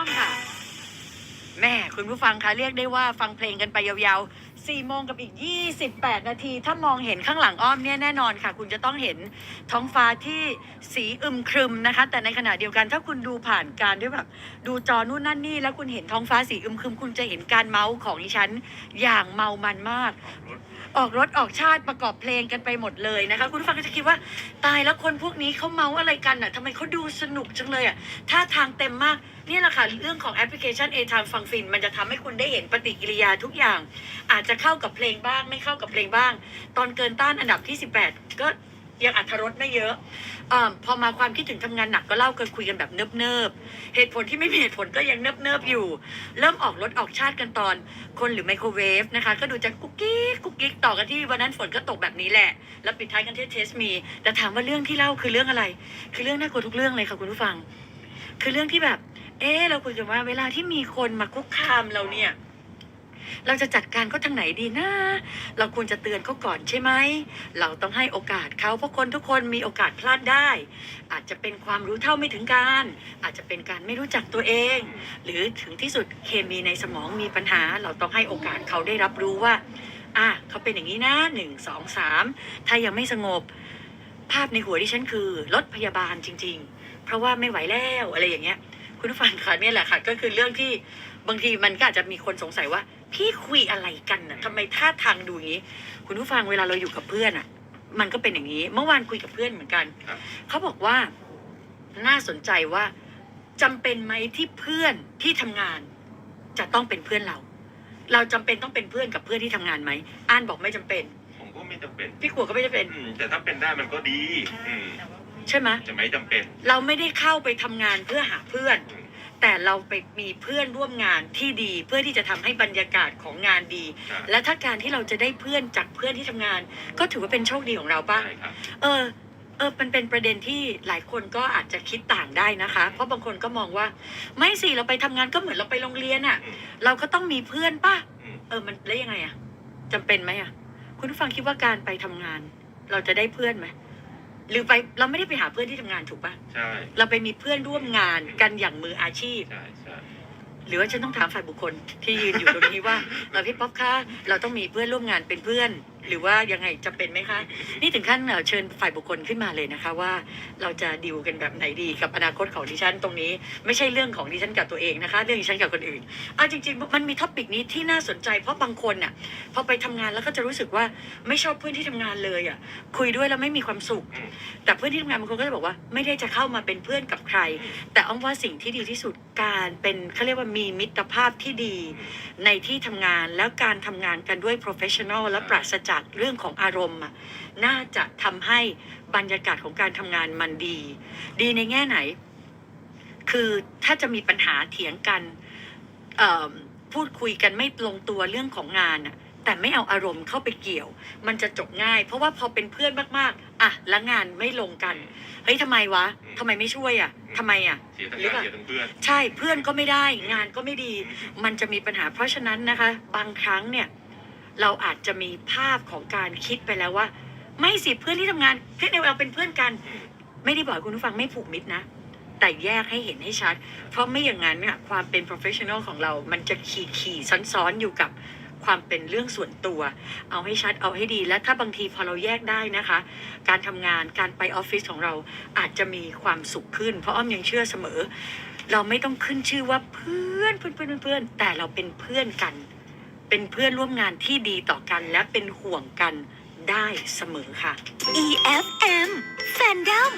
อมค่ะ แม่คุณผู้ฟังคะเรียกได้ว่าฟังเพลงกันไปยาวๆ4โมงกับอีก 28 นาที ถ้ามองเห็นข้างหลังอ้อมเนี่ยแน่นอนค่ะ คุณจะต้องเห็นท้องฟ้าที่สีอึมครึมนะคะ แต่ในขณะเดียวกันถ้าคุณดูผ่านการด้วยแบบดูจอนู่นนั่นนี่ แล้วคุณเห็นท้องฟ้าสีอึมครึม คุณจะเห็นการเมาส์ของดิฉันอย่างเมามันมาก ออกรถออกชาติประกอบเพลงกันไปหมดเลยนะคะ คุณผู้ฟังก็จะคิดว่าตายแล้วคนพวกนี้เขาเมาอะไรกันอะทำไมเขาดูสนุกจังเลยอะท่าทางเต็มมากนี่แหละค่ะเรื่องของแอปพลิเคชัน A Time ฟังฟิน มันจะทำให้คุณได้เห็นปฏิกิริยาทุกอย่าง อาจจะเข้ากับเพลงบ้าง ไม่เข้ากับเพลงบ้าง ตอนเกินต้านอันดับที่ 18 ก็ ยังอัธรสไม่เยอะอพอมาความคิดถึงทำงานหนักก็เล่ากันคุยกันแบบเนิบๆ เหตุผลที่ไม่มีเหตุผลก็ยังเนิบๆอยู่ เริ่มออกรถออกชาติกันตอนคนหรือไมโครเวฟนะคะ ก็ดูจะกุ๊กกิ๊กกุ๊กกิ๊กต่อกันที่วันนั้นฝนก็ตกแบบนี้แหละ แล้วปิดท้ายกันที่เทสมี แต่ถามว่าเรื่องที่เล่าคือเรื่องอะไร คือเรื่องน่ากลัวทุกเรื่องเลยค่ะคุณผู้ฟัง คือเรื่องที่แบบ เออเราคุยกันว่าเวลาที่มีคนมาคุกคามเราเนี่ย เราจะจัดการเขาทางไหนดีนะ เราควรจะเตือนเขาก่อนใช่ไหม เราต้องให้โอกาสเขาเพราะคนทุกคนมีโอกาสพลาดได้ อาจจะเป็นความรู้เท่าไม่ถึงการ อาจจะเป็นการไม่รู้จักตัวเอง หรือถึงที่สุดเคมีในสมองมีปัญหา เราต้องให้โอกาสเขาได้รับรู้ว่า อะเขาเป็นอย่างนี้นะหนึ่งสองสามถ้ายังไม่สงบ ภาพในหัวที่ฉันคือรถพยาบาลจริง ๆ เพราะว่าไม่ไหวแล้วอะไรอย่างเงี้ย คุณผู้ฟังคะเนี่ยแหละค่ะก็คือเรื่องที่ บางทีมันก็อาจจะมีคนสงสัยว่า พี่คุยอะไรกันน่ะทำไมท่าทางดูอย่างนี้ คุณผู้ฟังเวลาเราอยู่กับเพื่อนอะ มันก็เป็นอย่างนี้ เมื่อวานคุยกับเพื่อนเหมือนกัน ครับ เขาบอกว่าน่าสนใจว่าจำเป็นไหมที่เพื่อนที่ทำงาน จะต้องเป็นเพื่อนเรา เราจำเป็นต้องเป็นเพื่อนกับเพื่อนที่ทำงานไหมอ่านบอกไม่จำเป็น ผมก็ไม่จำเป็นพี่ขวดก็ไม่จำเป็น อืมแต่ถ้าเป็นได้มันก็ดี อืมใช่ไหมจะไม่จำเป็น เราไม่ได้เข้าไปทำงานเพื่อหาเพื่อน อืม แต่เราไปมีเพื่อนร่วมงานที่ดี เพื่อที่จะทำให้บรรยากาศของงานดีใช่และถ้าการที่เราจะได้เพื่อนจากเพื่อนที่ทำงาน ก็ถือว่าเป็นโชคดีของเราป่ะใช่ครับเออเออมันเป็นประเด็นที่หลายคนก็อาจจะคิดต่างได้นะคะ เพราะบางคนก็มองว่า ไม่สิเราไปทำงานก็เหมือนเราไปโรงเรียนอะ่ะอืมเราก็ต้องมีเพื่อนป่ะอืมเออมันแล้วยังไงอะ่ะจำเป็นไหมอะ่ะ คุณผู้ฟังคิดว่าการไปทำงาน เราจะได้เพื่อนไหม หรือไปเราไม่ได้ไปหาเพื่อนที่ทำงานถูกป่ะใช่เราไปมีเพื่อนร่วมงานกันอย่างมืออาชีพ ใช่ใช่หรือว่าฉันต้องถามฝ่ายบุคคลที่ยืนอยู่ตรงนี้ว่าเออพี่ป๊อปคะเราต้องมีเพื่อนร่วมงานเป็นเพื่อน หรือว่ายังไงจำเป็นไหมคะ นี่ถึงขั้นเอ่อเชิญฝ่ายบุคคลขึ้นมาเลยนะคะว่า เราจะดิวกันแบบไหนดีกับอนาคตของดิฉันตรงนี้ ไม่ใช่เรื่องของดิฉันกับตัวเองนะคะ เรื่องดิฉันกับคนอื่นเอาจริง ๆ มันมีท็อปิกนี้ที่น่าสนใจ เพราะบางคนน่ะพอไปทำงานแล้วก็จะรู้สึกว่าไม่ชอบเพื่อนที่ทำงานเลยอะคุยด้วยแล้วไม่มีความสุข แต่เพื่อนที่ทำงานบางคนก็จะบอกว่าไม่ได้จะเข้ามาเป็นเพื่อนกับใคร แต่อ้อมว่าสิ่งที่ดีที่สุดการเป็นเขาเรียกว่ามีมิตรภาพที่ดีในที่ทำงานแล้วการทำงานกันด้วย professional และปราศจากเรื่องของอารมณ์อะน่าจะทำให้บรรยากาศของการทำงานมันดี ดีในแง่ไหน คือถ้าจะมีปัญหาเถียงกันเอ่อพูดคุยกันไม่ลงตัวเรื่องของงานอะแต่ไม่เอาอารมณ์เข้าไปเกี่ยว มันจะจบง่าย เพราะว่าพอเป็นเพื่อนมากๆ อะแล้วงานไม่ลงกัน เฮ้ยทำไมวะทำไมไม่ช่วยอะทำไมอะเสียทั้งหรืองานเปล่าเสียทั้งเพื่อนใช่เพื่อนก็ไม่ได้ งานก็ไม่ดี มันจะมีปัญหา เพราะฉะนั้นนะคะ บางครั้งเนี่ย เราอาจจะมีภาพของการคิดไปแล้วว่า ไม่สิเพื่อนที่ทำงานเพื่อนเราเป็นเพื่อนกัน ไม่ได้บอกคุณผู้ฟังไม่ผูกมิตรนะ แต่แยกให้เห็นให้ชัด เพราะไม่อย่างนั้นเนี่ยความเป็น professional ของเรา มันจะขี่ขี่ซ้อนๆอยู่กับความเป็นเรื่องส่วนตัว เอาให้ชัดเอาให้ดีและถ้าบางทีพอเราแยกได้นะคะ การทำงานการไปออฟฟิศของเราอาจจะมีความสุขขึ้น เพราะอ้อมยังเชื่อเสมอ เราไม่ต้องขึ้นชื่อว่าเพื่อนเพื่อนเพื่อนเพื่อนแต่เราเป็นเพื่อนกัน เป็นเพื่อนร่วมงานที่ดีต่อกันและเป็นห่วงกันได้เสมอค่ะ EFM Fandom